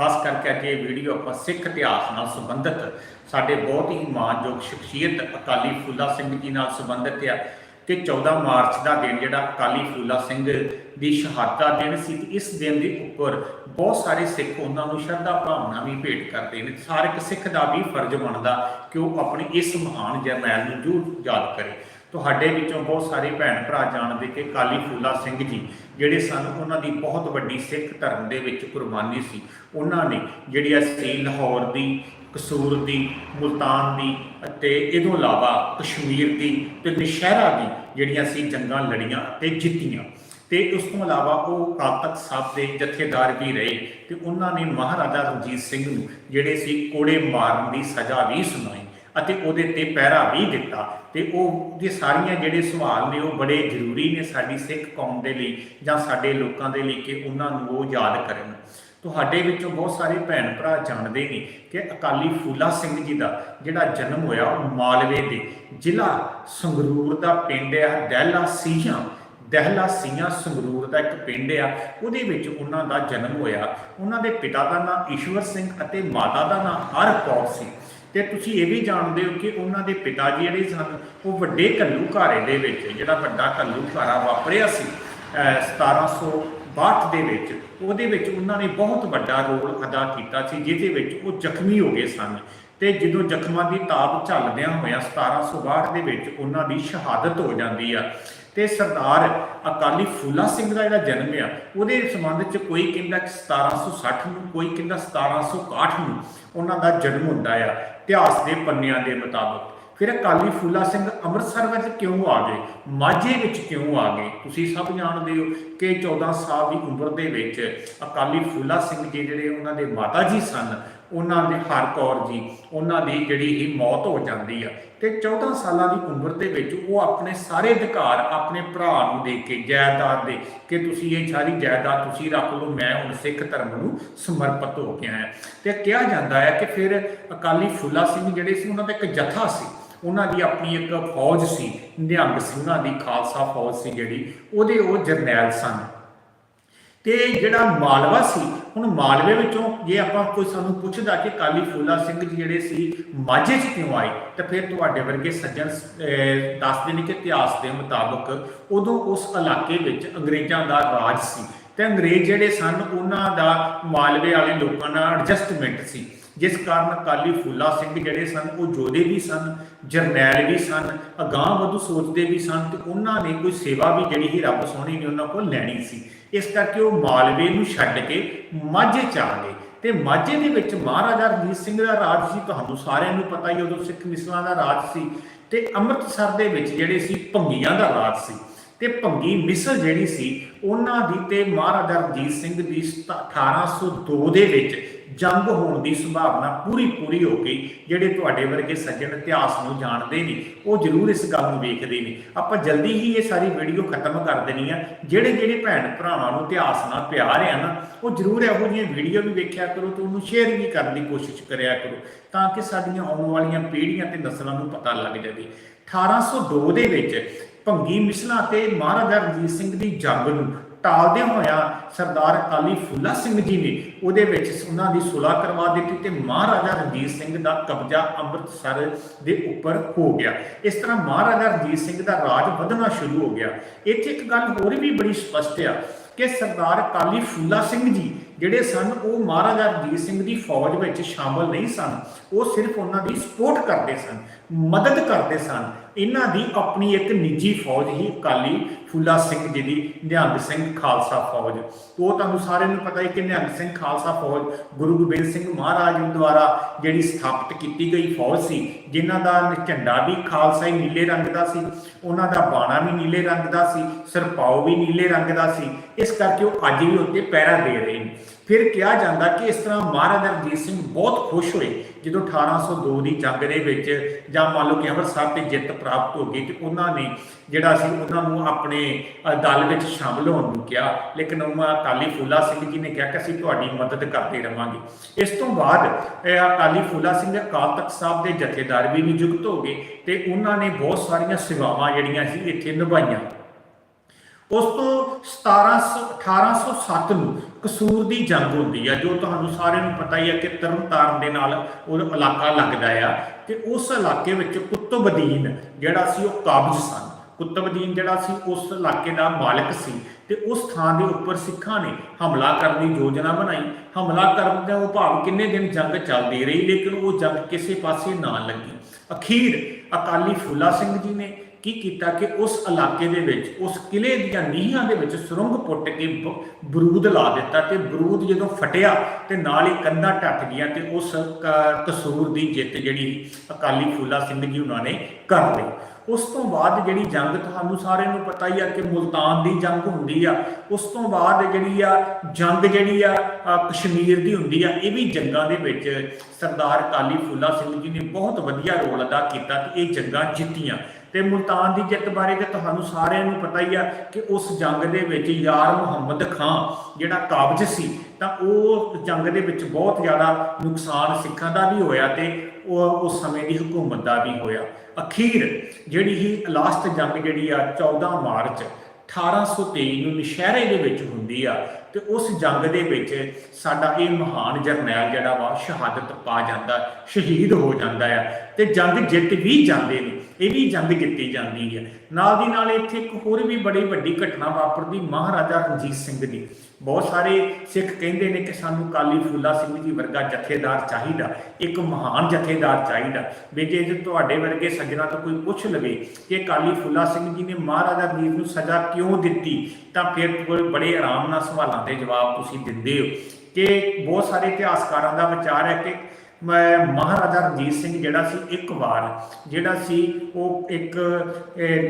ਖਾਸ ਕਰਕੇ ਅੱਜ ਇਹ ਵੀਡੀਓ ਆਪਾਂ ਸਿੱਖ ਇਤਿਹਾਸ ਨਾਲ ਸੰਬੰਧਿਤ, ਸਾਡੇ ਬਹੁਤ ਹੀ ਮਾਣਯੋਗ ਸ਼ਖਸੀਅਤ ਅਕਾਲੀ ਫੂਲਾ ਸਿੰਘ ਜੀ ਨਾਲ ਸੰਬੰਧਿਤ ਆ ਕਿ 14 ਮਾਰਚ ਦਾ ਦਿਨ ਜਿਹੜਾ ਅਕਾਲੀ ਫੂਲਾ ਸਿੰਘ ਦੀ ਸ਼ਹਾਦਤ ਦਾ ਦਿਨ ਸੀ ਇਸ ਦਿਨ ਦੇ ਉੱਪਰ ਬਹੁਤ ਸਾਰੇ ਸਿੱਖ ਉਹਨਾਂ ਨੂੰ ਸ਼ਰਧਾ ਭਾਵਨਾ ਵੀ ਭੇਟ ਕਰਦੇ ਨੇ। ਸਾਰੇ ਇੱਕ ਸਿੱਖ ਦਾ ਵੀ ਫਰਜ਼ ਬਣਦਾ ਕਿ ਉਹ ਆਪਣੇ ਇਸ ਮਹਾਨ ਜਰਨੈਲ ਨੂੰ ਜਰੂਰ ਯਾਦ ਕਰੇ। ਤੁਹਾਡੇ ਵਿੱਚੋਂ ਬਹੁਤ ਸਾਰੇ ਭੈਣ ਭਰਾ ਜਾਣਦੇ ਕਿ ਕਾਲੀ ਫੂਲਾ ਸਿੰਘ ਜੀ, ਜਿਹੜੇ ਸਨ ਉਹਨਾਂ ਦੀ ਬਹੁਤ ਵੱਡੀ ਸਿੱਖ ਧਰਮ ਦੇ ਵਿੱਚ ਕੁਰਬਾਨੀ ਸੀ। ਉਹਨਾਂ ਨੇ ਜਿਹੜੀ ਅਸੀਂ ਲਾਹੌਰ ਦੀ, ਕਸੂਰ ਦੀ, ਮੁਲਤਾਨ ਦੀ ਅਤੇ ਇਹ ਤੋਂ ਇਲਾਵਾ ਕਸ਼ਮੀਰ ਦੀ ਤੇ ਨਸ਼ਹਿਰਾ ਦੀ ਜਿਹੜੀਆਂ ਸੀ ਜੰਗਾਂ ਲੜੀਆਂ ਤੇ ਜਿੱਤੀਆਂ। ਤੇ ਉਸ ਤੋਂ ਇਲਾਵਾ ਉਹ ਅਕਾਲ ਤਖਤ ਸਾਹਿਬ ਦੇ ਜਥੇਦਾਰ ਵੀ ਰਹੇ ਤੇ ਉਹਨਾਂ ਨੇ ਮਹਾਰਾਜਾ ਰਣਜੀਤ ਸਿੰਘ ਨੂੰ ਜਿਹੜੇ ਸੀ ਕੋੜੇ ਮਾਰਨ ਦੀ ਸਜ਼ਾ ਵੀ ਸੁਣਾਈ। ਅਤੇ ਉਹਦੇ ਤੇ ਪਹਿਰਾ ਵੀ ਦਿੱਤਾ। ਤੇ ਉਹ ਦੇ ਸਾਰੀਆਂ ਜਿਹੜੇ ਸਵਾਲ ਨੇ, ਉਹ ਬੜੇ ਜ਼ਰੂਰੀ ਨੇ ਸਾਡੀ ਸਿੱਖ ਕੌਮ ਦੇ ਲਈ ਜਾਂ ਸਾਡੇ ਲੋਕਾਂ ਦੇ ਲਈ ਕਿ ਉਹਨਾਂ ਨੂੰ ਉਹ ਯਾਦ ਕਰਨ। ਤੁਹਾਡੇ ਵਿੱਚੋਂ ਬਹੁਤ ਸਾਰੇ ਭੈਣ ਭਰਾ ਜਾਣਦੇ ਨੇ ਕਿ ਅਕਾਲੀ ਫੂਲਾ ਸਿੰਘ ਜੀ ਦਾ ਜਿਹੜਾ ਜਨਮ ਹੋਇਆ ਉਹ ਮਾਲਵੇ ਦੇ ਜ਼ਿਲ੍ਹਾ ਸੰਗਰੂਰ ਦਾ ਪਿੰਡ ਹੈ ਦਹਿਲਾ ਸੀਹਾਂ। ਦਹਿਲਾ ਸੀਆਂ ਸੰਗਰੂਰ ਦਾ ਇੱਕ ਪਿੰਡ ਆ। ਉਹਦੇ ਵਿੱਚ ਉਹਨਾਂ ਦਾ ਜਨਮ ਹੋਇਆ। ਉਹਨਾਂ ਦੇ ਪਿਤਾ ਦਾ ਨਾਮ ਈਸ਼ਵਰ ਸਿੰਘ ਅਤੇ ਮਾਤਾ ਦਾ ਨਾਮ ਹਰਕੌਰ ਸੀ। ਤੇ ਤੁਸੀਂ ਇਹ ਵੀ ਜਾਣਦੇ ਹੋ ਕਿ ਉਹਨਾਂ ਦੇ ਪਿਤਾ ਜੀ ਜਿਹੜੇ ਸਨ, ਉਹ ਵੱਡੇ ਘੱਲੂਘਾਰੇ ਦੇ ਵਿੱਚ, ਜਿਹੜਾ ਵੱਡਾ ਘੱਲੂਘਾਰਾ ਵਾਪਰਿਆ ਸੀ, ਅਹ 1762 ਦੇ ਵਿੱਚ, ਉਹਦੇ ਵਿੱਚ ਉਹਨਾਂ ਨੇ ਬਹੁਤ ਵੱਡਾ ਰੋਲ ਅਦਾ ਕੀਤਾ ਸੀ, ਜਿਹਦੇ ਵਿੱਚ ਉਹ ਜ਼ਖਮੀ ਹੋ ਗਏ ਸਨ। ਤੇ ਜਦੋਂ ਜ਼ਖਮਾਂ ਦੀ ਤਾਪ ਝੱਲਦਿਆਂ ਹੋਇਆਂ 1762 ਦੇ ਵਿੱਚ ਉਹਨਾਂ ਦੀ ਸ਼ਹਾਦਤ ਹੋ ਜਾਂਦੀ ਆ ਤੇ ਸਰਦਾਰ ਅਕਾਲੀ ਫੂਲਾ ਸਿੰਘ ਦਾ ਜਿਹੜਾ ਜਨਮ ਆ, ਉਹਦੇ ਸੰਬੰਧ ਚ ਕੋਈ ਕਹਿੰਦਾ ਕਿ 1760 ਨੂੰ, ਕੋਈ ਕਹਿੰਦਾ 1761 ਨੂੰ ਉਹਨਾਂ ਦਾ ਜਨਮ ਹੁੰਦਾ ਆ, ਇਤਿਹਾਸ ਦੇ ਪੰਨਿਆਂ ਦੇ ਮੁਤਾਬਕ। ਫਿਰ ਅਕਾਲੀ ਫੂਲਾ ਸਿੰਘ ਅੰਮ੍ਰਿਤਸਰ ਵਿੱਚ ਕਿਉਂ ਆ ਗਏ? ਮਾਝੇ ਵਿੱਚ ਕਿਉਂ ਆ ਗਏ? ਤੁਸੀਂ ਸਭ ਜਾਣਦੇ ਹੋ ਕਿ 14 ਸਾਲ ਦੀ ਉਮਰ ਦੇ ਵਿੱਚ ਅਕਾਲੀ ਫੂਲਾ ਸਿੰਘ ਜੀ ਜਿਹੜੇ ਉਹਨਾਂ ਦੇ ਮਾਤਾ ਜੀ ਸਨ ਉਹਨਾਂ ਦੇ ਹਰਕੌਰ ਜੀ, ਉਹਨਾਂ ਦੀ ਜਿਹੜੀ ਹੀ ਮੌਤ ਹੋ ਜਾਂਦੀ ਆ। ਤੇ 14 ਸਾਲਾਂ ਦੀ ਉਮਰ ਦੇ ਵਿੱਚ ਉਹ ਆਪਣੇ ਸਾਰੇ ਅਧਿਕਾਰ ਆਪਣੇ ਭਰਾ ਨੂੰ ਦੇ ਕੇ, ਜਾਇਦਾਦ ਦੇ ਕਿ ਤੁਸੀਂ ਇਹ ਸਾਰੀ ਜਾਇਦਾਦ ਤੁਸੀਂ ਰੱਖ ਲਓ, ਮੈਂ ਹੁਣ ਸਿੱਖ ਧਰਮ ਨੂੰ ਸਮਰਪਿਤ ਹੋ ਕੇ ਆਇਆ ਤੇ ਕਿਹਾ ਜਾਂਦਾ ਹੈ ਕਿ ਫਿਰ ਅਕਾਲੀ ਫੂਲਾ ਸਿੰਘ ਜਿਹੜੇ ਸੀ, ਉਹਨਾਂ ਦਾ ਇੱਕ ਜਥਾ ਸੀ। ਉਹਨਾਂ ਦੀ ਆਪਣੀ ਇੱਕ ਫੌਜ ਸੀ, ਨਿਹੰਗ ਸਿੰਘਾਂ ਦੀ ਖਾਲਸਾ ਫੌਜ ਸੀ ਜਿਹੜੀ। ਉਹਦੇ ਉਹ ਜਰਨੈਲ ਸਨ। ਤੇ ਜਿਹੜਾ ਮਾਲਵਾ ਸੀ, ਹੁਣ ਮਾਲਵੇ ਵਿੱਚੋਂ ਜੇ ਆਪਾਂ ਕੋਈ ਸਾਨੂੰ ਪੁੱਛਦਾ ਕਿ ਕਾਲੀ ਫੂਲਾ ਸਿੰਘ ਜਿਹੜੇ ਸੀ, ਮਾਝੇ 'ਚ ਕਿਉਂ ਆਏ? ਤਾਂ ਫਿਰ ਤੁਹਾਡੇ ਵਰਗੇ ਸੱਜਣ ਦੱਸਦੇ ਨੇ ਕਿ ਇਤਿਹਾਸ ਦੇ ਮੁਤਾਬਕ ਉਦੋਂ ਉਸ ਇਲਾਕੇ ਵਿੱਚ ਅੰਗਰੇਜ਼ਾਂ ਦਾ ਰਾਜ ਸੀ। ਤੇ ਅੰਗਰੇਜ਼ ਜਿਹੜੇ ਸਨ, ਉਹਨਾਂ ਦਾ ਮਾਲਵੇ ਵਾਲੇ ਲੋਕਾਂ ਨਾਲ ਐਡਜਸਟਮੈਂਟ ਸੀ। ਜਿਸ ਕਾਰਨ ਕਾਲੀ ਫੂਲਾ ਸਿੰਘ ਜਿਹੜੇ ਸਨ, ਉਹ ਜੋਧੇ ਵੀ ਸਨ, ਜਰਨੈਲ ਵੀ ਸਨ ਅਗਾਂਹ ਵਧੂ ਸੋਚਦੇ ਵੀ ਸਨ ਤੇ ਉਹਨਾਂ ਨੇ ਕੋਈ ਸੇਵਾ ਵੀ ਜਿਹੜੀ ਹੀ ਰੱਬ ਸੋਹਣੀ ਨੇ ਉਹਨਾਂ ਕੋਲ ਲੈਣੀ ਸੀ। ਇਸ ਕਰਕੇ ਉਹ ਮਾਲਵੇ ਨੂੰ ਛੱਡ ਕੇ ਮਾਝੇ ਚ ਆ ਗਏ। ਤੇ ਮਾਝੇ ਦੇ ਵਿੱਚ ਮਹਾਰਾਜਾ ਰਣਜੀਤ ਸਿੰਘ ਦਾ ਰਾਜ ਸੀ, ਤੁਹਾਨੂੰ ਸਾਰਿਆਂ ਨੂੰ ਪਤਾ ਹੀ ਉਦੋਂ ਸਿੱਖ ਮਿਸਲਾਂ ਦਾ ਰਾਜ ਸੀ। ਤੇ ਅੰਮ੍ਰਿਤਸਰ ਦੇ ਵਿੱਚ ਜਿਹੜੇ ਸੀ ਭੰਗੀਆਂ ਦਾ ਰਾਜ ਸੀ। ਤੇ ਭੰਗੀ ਮਿਸਲ ਜਿਹੜੀ ਸੀ, ਉਹਨਾਂ ਦੀ ਤੇ ਮਹਾਰਾਜਾ ਰਣਜੀਤ ਸਿੰਘ ਦੀ 1802 ਦੇ ਵਿੱਚ ਜੰਗ ਹੋਣ ਦੀ ਸੰਭਾਵਨਾ ਪੂਰੀ ਪੂਰੀ ਹੋ ਗਈ, ਜਿਹੜੇ ਤੁਹਾਡੇ ਵਰਗੇ ਸੱਜਣ ਇਤਿਹਾਸ ਨੂੰ ਜਾਣਦੇ ਨੇ, ਉਹ ਜ਼ਰੂਰ ਇਸ ਗੱਲ ਨੂੰ ਵੇਖਦੇ ਨੇ। ਆਪਾਂ ਜਲਦੀ ਹੀ ਇਹ ਸਾਰੀ ਵੀਡੀਓ ਖਤਮ ਕਰ ਦੇਣੀ ਆ। ਜਿਹੜੇ ਜਿਹੜੇ ਭੈਣ ਭਰਾਵਾਂ ਨੂੰ ਇਤਿਹਾਸ ਨਾਲ ਪਿਆਰ ਹੈ ਨਾ, ਉਹ ਜ਼ਰੂਰ ਇਹੋ ਜਿਹੀਆਂ ਵੀਡੀਓ ਵੀ ਵੇਖਿਆ ਕਰੋ ਤੇ ਉਹਨੂੰ ਸ਼ੇਅਰ ਵੀ ਕਰਨ ਦੀ ਕੋਸ਼ਿਸ਼ ਕਰਿਆ ਕਰੋ, ਤਾਂ ਕਿ ਸਾਡੀਆਂ ਆਉਣ ਵਾਲੀਆਂ ਪੀੜ੍ਹੀਆਂ ਤੇ ਨਸਲਾਂ ਨੂੰ ਪਤਾ ਲੱਗ ਜਾਵੇ। 1802 ਦੇ ਵਿੱਚ ਭੰਗੀ ਮਿਸਲਾਂ ਤੇ ਮਹਾਰਾਜਾ ਰਣਜੀਤ ਸਿੰਘ ਦੀ ਜੰਗ ਨੂੰ ਟਾਲਦੇ ਹੋਇਆ ਸਰਦਾਰ ਅਕਾਲੀ ਫੁੱਲਾ ਸਿੰਘ ਜੀ ਨੇ ਉਹਦੇ ਵਿੱਚ ਉਹਨਾਂ ਦੀ ਸੁਲਾਹ ਕਰਵਾ ਦਿੱਤੀ ਤੇ ਮਹਾਰਾਜਾ ਰਣਜੀਤ ਸਿੰਘ ਦਾ ਕਬਜ਼ਾ ਅੰਮ੍ਰਿਤਸਰ ਦੇ ਉੱਪਰ ਹੋ ਗਿਆ। ਇਸ ਤਰ੍ਹਾਂ ਮਹਾਰਾਜਾ ਰਣਜੀਤ ਸਿੰਘ ਦਾ ਰਾਜ ਵਧਣਾ ਸ਼ੁਰੂ ਹੋ ਗਿਆ। ਇੱਥੇ ਇੱਕ ਗੱਲ ਹੋਰ ਵੀ ਬੜੀ ਸਪਸ਼ਟ ਆ ਕਿ ਸਰਦਾਰ ਅਕਾਲੀ ਫੂਲਾ ਸਿੰਘ ਜੀ ਜਿਹੜੇ ਸਨ, ਉਹ ਮਹਾਰਾਜਾ ਰਣਜੀਤ ਸਿੰਘ ਦੀ ਫੌਜ ਵਿੱਚ ਸ਼ਾਮਲ ਨਹੀਂ ਸਨ। ਉਹ ਸਿਰਫ ਉਹਨਾਂ ਦੀ ਸਪੋਰਟ ਕਰਦੇ ਸਨ, ਮਦਦ ਕਰਦੇ ਸਨ। ਇਹਨਾਂ ਦੀ ਆਪਣੀ ਇੱਕ ਨਿੱਜੀ ਫੌਜ ਹੀ ਅਕਾਲੀ ਫੂਲਾ ਸਿੰਘ ਜੀ ਦੀ, ਨਿਹੰਗ ਸਿੰਘ ਖਾਲਸਾ ਫੌਜ। ਉਹ ਤੁਹਾਨੂੰ ਸਾਰਿਆਂ ਨੂੰ ਪਤਾ ਹੈ ਕਿ ਨਿਹੰਗ ਸਿੰਘ ਖਾਲਸਾ ਫੌਜ ਗੁਰੂ ਗੋਬਿੰਦ ਸਿੰਘ ਮਹਾਰਾਜ ਜੀ ਦੁਆਰਾ ਜਿਹੜੀ ਸਥਾਪਿਤ ਕੀਤੀ ਗਈ ਫੌਜ ਸੀ, ਜਿਨ੍ਹਾਂ ਦਾ ਝੰਡਾ ਵੀ ਖਾਲਸਾ ਹੀ ਨੀਲੇ ਰੰਗ ਦਾ ਸੀ, ਉਹਨਾਂ ਦਾ ਬਾਣਾ ਵੀ ਨੀਲੇ ਰੰਗ ਦਾ ਸੀ ਸਰਪਾਉ ਵੀ ਨੀਲੇ ਰੰਗ ਦਾ ਸੀ, ਇਸ ਕਰਕੇ ਉਹ ਅੱਜ ਵੀ ਉੱਤੇ ਪਹਿਰਾ ਦੇ ਰਹੇ ਨੇ। ਫਿਰ ਕਿਹਾ ਜਾਂਦਾ ਕਿ ਇਸ ਤਰ੍ਹਾਂ ਮਹਾਰਾਜਾ ਰਣਜੀਤ ਸਿੰਘ ਬਹੁਤ ਖੁਸ਼ ਹੋਏ ਜਦੋਂ 1802 ਦੀ ਜੰਗ ਦੇ ਵਿੱਚ ਜਾਂ ਮੰਨ ਲਓ ਕਿ ਅੰਮ੍ਰਿਤਸਰ ਤੇ ਜਿੱਤ ਪ੍ਰਾਪਤ ਹੋ ਗਈ ਤੇ ਉਹਨਾਂ ਨੇ ਜਿਹੜਾ ਸੀ ਉਹਨਾਂ ਨੂੰ ਆਪਣੇ ਦਲ ਵਿੱਚ ਸ਼ਾਮਲ ਹੋਣ ਨੂੰ ਕਿਹਾ। ਲੇਕਿਨ ਉਹਨਾਂ ਅਕਾਲੀ ਫੂਲਾ ਸਿੰਘ ਜੀ ਨੇ ਕਿਹਾ ਕਿ ਅਸੀਂ ਤੁਹਾਡੀ ਮਦਦ ਕਰਦੇ ਰਵਾਂਗੇ। ਇਸ ਤੋਂ ਬਾਅਦ ਅਕਾਲੀ ਫੂਲਾ ਸਿੰਘ ਅਕਾਲ ਤਖਤ ਸਾਹਿਬ ਦੇ ਜਥੇਦਾਰ ਵੀ ਨਿਯੁਕਤ ਹੋ ਗਏ ਤੇ ਉਹਨਾਂ ਨੇ ਬਹੁਤ ਸਾਰੀਆਂ ਸੇਵਾਵਾਂ ਜਿਹੜੀਆਂ ਸੀ ਇੱਥੇ ਨਿਭਾਈਆਂ। ਉਸ ਤੋਂ 1700 1807 ਨੂੰ ਕਸੂਰ ਦੀ ਜੰਗ ਹੁੰਦੀ ਆ, ਜੋ ਤੁਹਾਨੂੰ ਸਾਰਿਆਂ ਨੂੰ ਪਤਾ ਹੀ ਹੈ ਕਿ ਤਰਨਤਾਰਨ ਦੇ ਨਾਲ ਉਹ ਇਲਾਕਾ ਲੱਗਦਾ ਆ ਕਿ ਉਸ ਇਲਾਕੇ ਵਿੱਚ ਕੁਤਬਦੀਨ ਜਿਹੜਾ ਸੀ ਉਹ ਕਾਬਜ ਸਨ। ਕੁਤਬਦੀਨ ਜਿਹੜਾ ਸੀ ਉਸ ਇਲਾਕੇ ਦਾ ਮਾਲਕ ਸੀ ਤੇ ਉਸ ਥਾਂ ਦੇ ਉੱਪਰ ਸਿੱਖਾਂ ਨੇ ਹਮਲਾ ਕਰਨ ਦੀ ਯੋਜਨਾ ਬਣਾਈ। ਹਮਲਾ ਕਰਨ ਦਾ ਉਹ ਭਾਵ ਕਿੰਨੇ ਦਿਨ ਜੰਗ ਚੱਲਦੀ ਰਹੀ, ਲੇਕਿਨ ਉਹ ਜੰਗ ਕਿਸੇ ਪਾਸੇ ਨਾ ਲੱਗੀ। ਅਖੀਰ ਅਕਾਲੀ ਫੂਲਾ ਸਿੰਘ ਜੀ ਨੇ ਕੀ ਕੀਤਾ ਕਿ ਉਸ ਇਲਾਕੇ ਦੇ ਵਿੱਚ, ਉਸ ਕਿਲੇ ਦੀਆਂ ਨੀਹਾਂ ਦੇ ਵਿੱਚ ਸੁਰੰਗ ਪੁੱਟ ਕੇ ਬ- ਬਰੂਦ ਲਾ ਦਿੱਤਾ ਤੇ ਬਰੂਦ ਜਦੋਂ ਫਟਿਆ ਤੇ ਨਾਲ ਹੀ ਕੰਧਾਂ ਟੱਟ ਗਈਆਂ ਤੇ ਉਸ ਕ- ਕਸੂਰ ਦੀ ਜਿੱਤ ਜਿਹੜੀ ਅਕਾਲੀ ਫੂਲਾ ਸਿੰਘ ਜੀ ਉਹਨਾਂ ਨੇ ਕਰ ਲਈ। ਉਸ ਤੋਂ ਬਾਅਦ ਜਿਹੜੀ ਜੰਗ ਤੁਹਾਨੂੰ ਸਾਰਿਆਂ ਨੂੰ ਪਤਾ ਹੀ ਆ ਕਿ ਮੁਲਤਾਨ ਦੀ ਜੰਗ ਹੁੰਦੀ ਆ, ਉਸ ਤੋਂ ਬਾਅਦ ਜਿਹੜੀ ਆ ਜੰਗ ਜਿਹੜੀ ਆ ਕਸ਼ਮੀਰ ਦੀ ਹੁੰਦੀ ਆ, ਇਹ ਵੀ ਜੰਗਾਂ ਦੇ ਵਿੱਚ ਸਰਦਾਰ ਕਾਲੀ ਫੂਲਾ ਸਿੰਘ ਜੀ ਨੇ ਬਹੁਤ ਵਧੀਆ ਰੋਲ ਅਦਾ ਕੀਤਾ ਤੇ ਇਹ ਜੰਗਾਂ ਜਿੱਤੀਆਂ। ਤੇ ਮੁਲਤਾਨ ਦੀ ਜਿੱਤ ਬਾਰੇ ਤੇ ਤੁਹਾਨੂੰ ਸਾਰਿਆਂ ਨੂੰ ਪਤਾ ਹੀ ਆ ਕਿ ਉਸ ਜੰਗ ਦੇ ਵਿੱਚ ਯਾਰ ਮੁਹੰਮਦ ਖਾਨ ਜਿਹੜਾ ਕਾਬਜ ਸੀ, ਤਾਂ ਉਹ ਜੰਗ ਦੇ ਵਿੱਚ ਬਹੁਤ ਜ਼ਿਆਦਾ ਨੁਕਸਾਨ ਸਿੱਖਾਂ ਦਾ ਵੀ ਹੋਇਆ ਤੇ ਉਹ ਉਸ ਸਮੇਂ ਦੀ ਹਕੂਮਤ ਦਾ ਵੀ ਹੋਇਆ। ਅਖੀਰ ਜਿਹੜੀ ਹੀ ਲਾਸਟ ਜੰਗ ਜਿਹੜੀ ਆ 14 ਮਾਰਚ 1823 ਨੂੰ ਨਸ਼ਹਿਰੇ ਦੇ ਵਿੱਚ ਹੁੰਦੀ ਆ, ਤੇ ਉਸ ਜੰਗ ਦੇ ਵਿੱਚ ਸਾਡਾ ਇਹ ਮਹਾਨ ਜਰਨੈਲ ਜਿਹੜਾ ਵਾ ਸ਼ਹਾਦਤ ਪਾ ਜਾਂਦਾ, ਸ਼ਹੀਦ ਹੋ ਜਾਂਦਾ ਆ। ਤੇ ਜੰਗ ਜਿੱਤ ਵੀ ਜਾਂਦੇ ਨੇ। ਇਹ ਵੀ ਜੰਗ ਕੀਤੀ ਜਾਂਦੀ ਹੈ। ਨਾਲ ਦੀ ਨਾਲ ਇੱਥੇ ਇੱਕ ਹੋਰ ਵੀ ਬੜੀ ਵੱਡੀ ਘਟਨਾ ਵਾਪਰਦੀ ਮਹਾਰਾਜਾ ਰਣਜੀਤ ਸਿੰਘ ਦੀ। ਬਹੁਤ ਸਾਰੇ ਸਿੱਖ ਕਹਿੰਦੇ ਨੇ ਕਿ ਸਾਨੂੰ ਕਾਲੀ ਫੂਲਾ ਸਿੰਘ ਜੀ ਵਰਗਾ ਜਥੇਦਾਰ ਚਾਹੀਦਾ, ਇੱਕ ਮਹਾਨ ਜਥੇਦਾਰ ਚਾਹੀਦਾ। ਵੀ ਜੇ ਜੇ ਤੁਹਾਡੇ ਵਰਗੇ ਸੱਜਣਾ ਤੋਂ ਕੋਈ ਪੁੱਛ ਲਵੇ ਕਿ ਕਾਲੀ ਫੂਲਾ ਸਿੰਘ ਜੀ ਨੇ ਮਹਾਰਾਜਾ ਰਣਜੀਤ ਨੂੰ ਸਜ਼ਾ ਕਿਉਂ ਦਿੱਤੀ, ਤਾਂ ਫਿਰ ਕੋਈ ਬੜੇ ਆਰਾਮ ਨਾਲ ਸਵਾਲਾਂ ਦੇ ਜਵਾਬ ਤੁਸੀਂ ਦਿੰਦੇ ਹੋ। ਕਿ ਬਹੁਤ ਸਾਰੇ ਇਤਿਹਾਸਕਾਰਾਂ ਦਾ ਵਿਚਾਰ ਹੈ ਕਿ ਮੈਂ ਮਹਾਰਾਜਾ ਰਣਜੀਤ ਸਿੰਘ ਜਿਹੜਾ ਸੀ ਇੱਕ ਵਾਰ, ਜਿਹੜਾ ਸੀ ਉਹ ਇੱਕ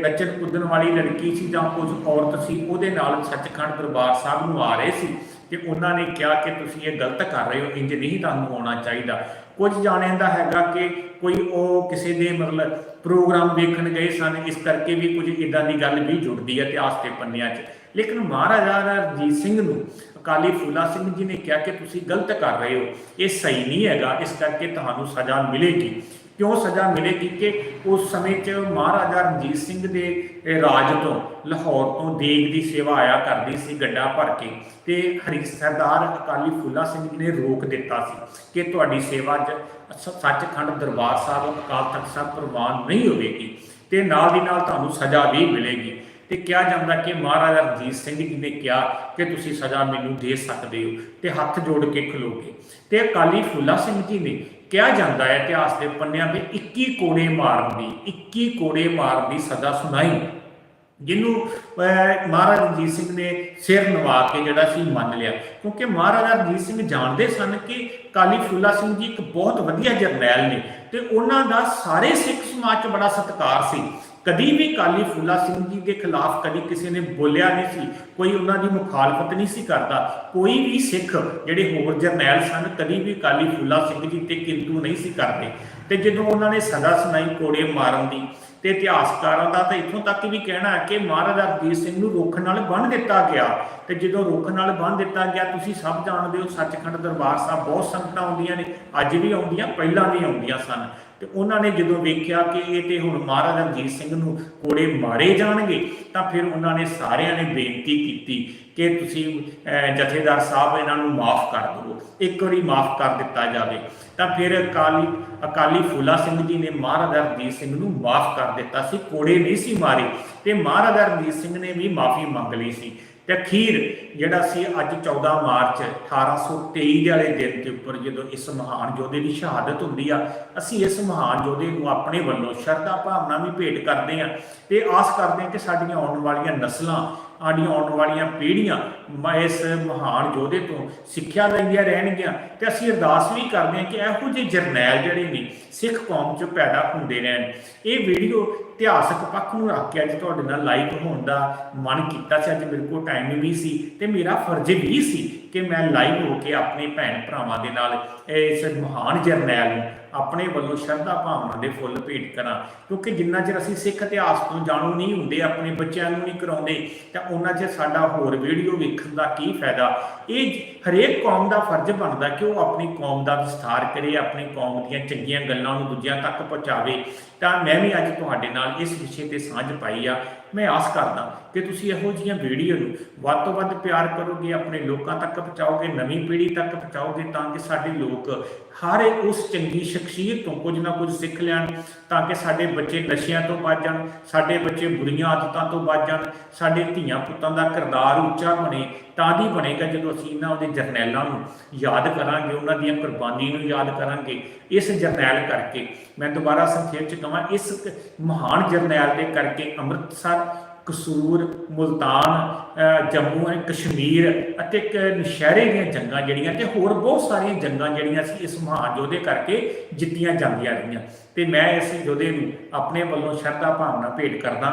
ਨੱਚਣ ਕੁੱਦਣ ਵਾਲੀ ਲੜਕੀ ਸੀ ਜਾਂ ਕੁਝ ਔਰਤ ਸੀ, ਉਹਦੇ ਨਾਲ ਸੱਚਖੰਡ ਦਰਬਾਰ ਸਾਹਿਬ ਨੂੰ ਆ ਰਹੇ ਸੀ ਤੇ ਉਹਨਾਂ ਨੇ ਕਿਹਾ ਕਿ ਤੁਸੀਂ ਇਹ ਗਲਤ ਕਰ ਰਹੇ ਹੋ, ਇੰਜ ਨਹੀਂ ਤੁਹਾਨੂੰ ਆਉਣਾ ਚਾਹੀਦਾ। ਕੁਝ ਜਾਣਿਆਂ ਦਾ ਹੈਗਾ ਕਿ ਕੋਈ ਉਹ ਕਿਸੇ ਦੇ ਮਤਲਬ ਪ੍ਰੋਗਰਾਮ ਵੇਖਣ ਗਏ ਸਨ, ਇਸ ਕਰਕੇ ਵੀ ਕੁਝ ਇਦਾਂ ਦੀ ਗੱਲ ਵੀ ਜੁੜਦੀ ਹੈ ਇਤਿਹਾਸ ਦੇ ਪੰਨਿਆਂ 'ਚ। ਲੇਕਿਨ ਮਹਾਰਾਜਾ ਰਣਜੀਤ ਸਿੰਘ ਨੂੰ, ਅਕਾਲੀ ਫੂਲਾ ਸਿੰਘ ਜੀ ਨੇ ਕਿਹਾ ਕਿ ਤੁਸੀਂ ਗਲਤ ਕਰ ਰਹੇ ਹੋ। ਇਹ ਸਹੀ ਨਹੀਂ ਹੈਗਾ। ਇਸ ਕਰਕੇ ਤੁਹਾਨੂੰ ਸਜ਼ਾ ਮਿਲੇਗੀ। ਕਿਉਂ ਸਜ਼ਾ ਮਿਲੇਗੀ? ਕਿ ਉਸ ਸਮੇਂ 'ਚ ਮਹਾਰਾਜਾ ਰਣਜੀਤ ਸਿੰਘ ਦੇ ਰਾਜ ਤੋਂ, ਲਾਹੌਰ ਤੋਂ ਦੇਗ ਦੀ ਸੇਵਾ ਆਇਆ ਕਰਦੀ ਸੀ, ਗੱਡਾ ਭਰ ਕੇ। ਤੇ ਹਰੀ, ਸਰਦਾਰ ਅਕਾਲੀ ਫੂਲਾ ਸਿੰਘ ਜੀ ਨੇ ਰੋਕ ਦਿੱਤਾ ਸੀ ਕਿ ਤੁਹਾਡੀ ਸੇਵਾ 'ਚ ਸ- ਸੱਚਖੰਡ ਦਰਬਾਰ ਸਾਹਿਬ ਅਕਾਲ ਤਖਤ ਸਾਹਿਬ ਪ੍ਰਵਾਨ ਨਹੀਂ ਹੋਵੇਗੀ। ਤੇ ਨਾਲ ਦੀ ਨਾਲ ਤੁਹਾਨੂੰ ਸਜ਼ਾ ਵੀ ਮਿਲੇਗੀ। ਤੇ ਕਿਹਾ ਜਾਂਦਾ ਕਿ ਮਹਾਰਾਜਾ ਰਣਜੀਤ ਸਿੰਘ ਜੀ ਨੇ ਕਿਹਾ ਕਿ ਤੁਸੀਂ ਸਜ਼ਾ ਮੈਨੂੰ ਦੇ ਸਕਦੇ ਹੋ ਤੇ ਹੱਥ ਜੋੜ ਕੇ ਖਲੋਗੇ। ਤੇ ਅਕਾਲੀ ਫੂਲਾ ਸਿੰਘ ਜੀ ਨੇ ਕਿਹਾ ਜਾਂਦਾ ਹੈ ਇਤਿਹਾਸ ਦੇ ਪੰਨਿਆਂ ਤੇ 21 ਕੋੜੇ ਮਾਰਨ ਦੀ 21 ਕੋੜੇ ਮਾਰਨ ਦੀ ਸਜ਼ਾ ਸੁਣਾਈ। ਜਿਹਨੂੰ ਅਹ, ਮਹਾਰਾਜਾ ਰਣਜੀਤ ਸਿੰਘ ਨੇ ਸਿਰ ਨਵਾ ਕੇ ਜਿਹੜਾ ਸੀ ਮੰਨ ਲਿਆ। ਕਿਉਂਕਿ ਮਹਾਰਾਜਾ ਰਣਜੀਤ ਸਿੰਘ ਜਾਣਦੇ ਸਨ ਕਿ ਕਾਲੀ ਫੁੱਲਾ ਸਿੰਘ ਜੀ ਇੱਕ ਬਹੁਤ ਵਧੀਆ ਜਰਨੈਲ ਨੇ ਤੇ ਉਹਨਾਂ ਦਾ ਸਾਰੇ ਸਿੱਖ ਸਮਾਜ 'ਚ ਬੜਾ ਸਤਿਕਾਰ ਸੀ। ਕਦੀ ਵੀ ਕਾਲੀ ਫੂਲਾ ਸਿੰਘ ਜੀ ਦੇ ਖਿਲਾਫ ਕਦੀ ਕਿਸੇ ਨੇ ਬੋਲਿਆ ਨਹੀਂ ਸੀ, ਕੋਈ ਉਹਨਾਂ ਦੀ ਮੁਖਾਲਫਤ ਨਹੀਂ ਸੀ ਕਰਦਾ। ਕੋਈ ਵੀ ਸਿੱਖ ਜਿਹੜੇ ਹੋਰ ਜਰਨੈਲ ਸਨ, ਕਦੀ ਵੀ ਕਾਲੀ ਫੂਲਾ ਸਿੰਘ ਜੀ ਤੇ ਕਿੰਤੂ ਨਹੀਂ ਸੀ ਕਰਦੇ। ਤੇ ਜਦੋਂ ਉਹਨਾਂ ਨੇ ਸਦਾ ਸੁਣਾਈ ਕੋੜੇ ਮਾਰਨ ਦੀ ਤੇ ਇਤਿਹਾਸਕਾਰਾਂ ਦਾ ਤਾਂ ਇੱਥੋਂ ਤੱਕ ਵੀ ਕਹਿਣਾ ਹੈ ਕਿ ਮਹਾਰਾਜਾ ਰਣਜੀਤ ਸਿੰਘ ਨੂੰ ਰੁੱਖ ਨਾਲ ਬੰਨ੍ਹ ਦਿੱਤਾ ਗਿਆ। ਤੇ ਜਦੋਂ ਰੁੱਖ ਨਾਲ ਬੰਨ੍ਹ ਦਿੱਤਾ ਗਿਆ, ਤੁਸੀਂ ਸਭ ਜਾਣਦੇ ਹੋ ਸੱਚਖੰਡ ਦਰਬਾਰ ਸਾਹਿਬ ਬਹੁਤ ਸੰਗਤਾਂ ਆਉਂਦੀਆਂ ਨੇ, ਅੱਜ ਵੀ ਆਉਂਦੀਆਂ, ਪਹਿਲਾਂ ਵੀ ਆਉਂਦੀਆਂ ਸਨ। ਤੇ ਉਹਨਾਂ ਨੇ ਜਦੋਂ ਵੇਖਿਆ ਕਿ ਇਹ ਤੇ ਹੁਣ ਮਹਾਰਾਜਾ ਰਣਜੀਤ ਸਿੰਘ ਨੂੰ ਕੋੜੇ ਮਾਰੇ ਜਾਣਗੇ, ਤਾਂ ਫਿਰ ਉਹਨਾਂ ਨੇ ਸਾਰਿਆਂ ਨੇ ਬੇਨਤੀ ਕੀਤੀ ਕਿ ਤੁਸੀਂ ਜਥੇਦਾਰ ਸਾਹਿਬ, ਇਹਨਾਂ ਨੂੰ ਮਾਫ ਕਰ ਦਿਓ। ਇੱਕ ਵਾਰੀ ਮਾਫ ਕਰ ਦਿੱਤਾ ਜਾਵੇ। ਤਾਂ ਫਿਰ ਅਕਾਲੀ ਅਕਾਲੀ ਫੂਲਾ ਸਿੰਘ ਜੀ ਨੇ ਮਹਾਰਾਜਾ ਰਣਜੀਤ ਸਿੰਘ ਨੂੰ ਮਾਫ ਕਰ ਦਿੱਤਾ ਸੀ ਕੋੜੇ ਨਹੀਂ ਸੀ ਮਾਰੇ। ਤੇ ਮਹਾਰਾਜਾ ਰਣਜੀਤ ਸਿੰਘ ਨੇ ਵੀ ਮਾਫੀ ਮੰਗ ਲਈ ਸੀ। ਤੇ ਅਖੀਰ ਜਿਹੜਾ ਸੀ ਅੱਜ 14 ਮਾਰਚ 1823 ਦੇ ਵਾਲੇ ਦਿਨ ਦੇ ਉੱਪਰ ਜਦੋਂ ਇਸ ਮਹਾਨ ਯੋਧੇ ਦੀ ਸ਼ਹਾਦਤ ਹੁੰਦੀ ਆ, ਅਸੀਂ ਇਸ ਮਹਾਨ ਯੋਧੇ ਨੂੰ ਆਪਣੇ ਵੱਲੋਂ ਸ਼ਰਧਾ ਭਾਵਨਾ ਵੀ ਭੇਟ ਕਰਦੇ ਆ ਤੇ ਆਸ ਕਰਦੇ ਆ ਕਿ ਸਾਡੀਆਂ ਆਉਣ ਵਾਲੀਆਂ ਨਸਲਾਂ ਆਡੀਆਂ ਆਉਣ ਵਾਲੀਆਂ ਪੀੜ੍ਹੀਆਂ ਮ- ਇਸ ਮਹਾਨ ਯੋਧੇ ਤੋਂ ਸਿੱਖਿਆ ਲੈਂਦੀਆਂ ਰਹਿਣਗੀਆਂ ਤੇ ਅਸੀਂ ਅਰਦਾਸ ਵੀ ਕਰਦੇ ਹਾਂ ਕਿ ਇਹੋ ਜਿਹੇ ਜਰਨੈਲ ਜਿਹੜੇ ਨੇ ਸਿੱਖ ਕੌਮ 'ਚ ਪੈਦਾ ਹੁੰਦੇ ਰਹਿਣ। ਇਹ ਵੀਡੀਓ ਇਤਿਹਾਸਕ ਪੱਖ ਨੂੰ ਰੱਖ ਕੇ ਅੱਜ ਤੁਹਾਡੇ ਨਾਲ ਲਾਈਵ ਹੋਣ ਦਾ ਮਨ ਕੀਤਾ ਸੀ, ਅੱਜ ਮੇਰੇ ਕੋਲ ਟਾਈਮ ਵੀ ਸੀ ਤੇ ਮੇਰਾ ਫਰਜ਼ ਵੀ ਸੀ ਕਿ ਮੈਂ ਲਾਈਵ ਹੋ ਕੇ ਆਪਣੇ ਭੈਣ ਭਰਾਵਾਂ ਦੇ ਨਾਲ, ਇਸ ਮਹਾਨ ਜਰਨੈਲ ਨੂੰ ਆਪਣੇ ਵੱਲੋਂ ਸ਼ਰਧਾ ਭਾਵਨਾ ਦੇ ਫੁੱਲ ਭੇਟ ਕਰਾਂ। ਕਿਉਂਕਿ ਜਿੰਨਾ ਚਿਰ ਅਸੀਂ ਸਿੱਖ ਇਤਿਹਾਸ ਤੋਂ ਜਾਣੂ ਨਹੀਂ ਹੁੰਦੇ, ਆਪਣੇ ਬੱਚਿਆਂ ਨੂੰ ਨਹੀਂ ਕਰਾਉਂਦੇ, ਤਾਂ ਉਹਨਾਂ ਚਿਰ ਸਾਡਾ ਹੋਰ ਵੀਡੀਓ ਵੇਖਣ ਦਾ ਕੀ ਫਾਇਦਾ? ਇਹ ਹਰੇਕ ਕੌਮ ਦਾ ਫਰਜ਼ ਬਣਦਾ ਕਿ ਉਹ ਆਪਣੀ ਕੌਮ ਦਾ ਵਿਸਥਾਰ ਕਰੇ, ਆਪਣੀ ਕੌਮ ਦੀਆਂ ਚੰਗੀਆਂ ਗੱਲਾਂ ਨੂੰ ਦੂਜਿਆਂ ਤੱਕ ਪਹੁੰਚਾਵੇ। ਤਾਂ ਮੈਂ ਵੀ ਅੱਜ ਤੁਹਾਡੇ ਨਾਲ ਇਸ ਵਿਸ਼ੇ ਤੇ ਸਾਂਝ ਪਾਈ ਆ। ਮੈਂ ਆਸ ਕਰਦਾ ਕਿ ਤੁਸੀਂ ਇਹੋ ਜਿਹੀਆਂ ਵੀਡੀਓ ਨੂੰ ਵੱਧ ਤੋਂ ਵੱਧ ਪਿਆਰ ਕਰੋਗੇ, ਆਪਣੇ ਲੋਕਾਂ ਤੱਕ ਪਹੁੰਚਾਓਗੇ, ਨਵੀਂ ਪੀੜ੍ਹੀ ਤੱਕ ਪਹੁੰਚਾਓਗੇ, ਤਾਂ ਕਿ ਸਾਡੇ ਲੋਕ ਹਰ ਉਸ ਚੰਗੀ ਸ਼ਖਸੀਅਤ ਤੋਂ ਕੁਝ ਨਾ ਕੁਝ ਸਿੱਖ ਲੈਣ ਤਾਂ ਕਿ ਸਾਡੇ ਬੱਚੇ ਨਸ਼ਿਆਂ ਤੋਂ ਬਚ ਜਾਣ, ਸਾਡੇ ਬੱਚੇ ਬੁਰੀਆਂ ਆਦਤਾਂ ਤੋਂ ਬਚ ਜਾਣ, ਸਾਡੇ ਧੀਆਂ ਪੁੱਤਾਂ ਦਾ ਕਿਰਦਾਰ ਉੱਚਾ ਬਣੇ, ਤਾਂ ਦੀ ਬਣੇਗਾ ਜਦੋਂ ਅਸੀਂ ਇਹਨਾਂ ਉਹਦੇ ਜਰਨੈਲਾਂ ਨੂੰ ਯਾਦ ਕਰਾਂਗੇ, ਉਹਨਾਂ ਦੀਆਂ ਕੁਰਬਾਨੀ ਨੂੰ ਯਾਦ ਕਰਾਂਗੇ। ਇਸ ਜਰਨੈਲ ਕਰਕੇ, ਮੈਂ ਦੁਬਾਰਾ ਸੰਖੇਪ ਚ ਕਹਾਂ ਇਸ ਮਹਾਨ ਜਰਨੈਲ ਦੇ ਕਰਕੇ ਅੰਮ੍ਰਿਤਸਰ ਕਸੂਰ, ਮੁਲਤਾਨ ਜੰਮੂ ਐਂਡ ਕਸ਼ਮੀਰ ਅਤੇ ਇੱਕ ਨਸ਼ਹਿਰੇ ਦੀਆਂ ਜੰਗਾਂ ਜਿਹੜੀਆਂ ਤੇ ਹੋਰ ਬਹੁਤ ਸਾਰੀਆਂ ਜੰਗਾਂ ਜਿਹੜੀਆਂ ਸੀ ਇਸ ਮਹਾਨ ਯੋਧੇ ਕਰਕੇ ਜਿੱਤੀਆਂ ਜਾਂਦੀਆਂ ਰਹੀਆਂ। ਤੇ ਮੈਂ ਇਸ ਯੋਧੇ ਨੂੰ ਆਪਣੇ ਵੱਲੋਂ ਸ਼ਰਧਾ ਭਾਵਨਾ ਭੇਟ ਕਰਦਾ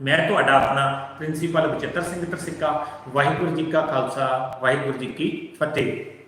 ਮੈਂ ਤੁਹਾਡਾ ਆਪਣਾ ਪ੍ਰਿੰਸੀਪਲ ਬਚਿੱਤਰ ਸਿੰਘ ਤਰਸਿੱਕਾ, ਵਾਹਿਗੁਰੂ ਜੀ ਕਾ ਖਾਲਸਾ, ਵਾਹਿਗੁਰੂ ਜੀ ਕੀ ਫਤਿਹ।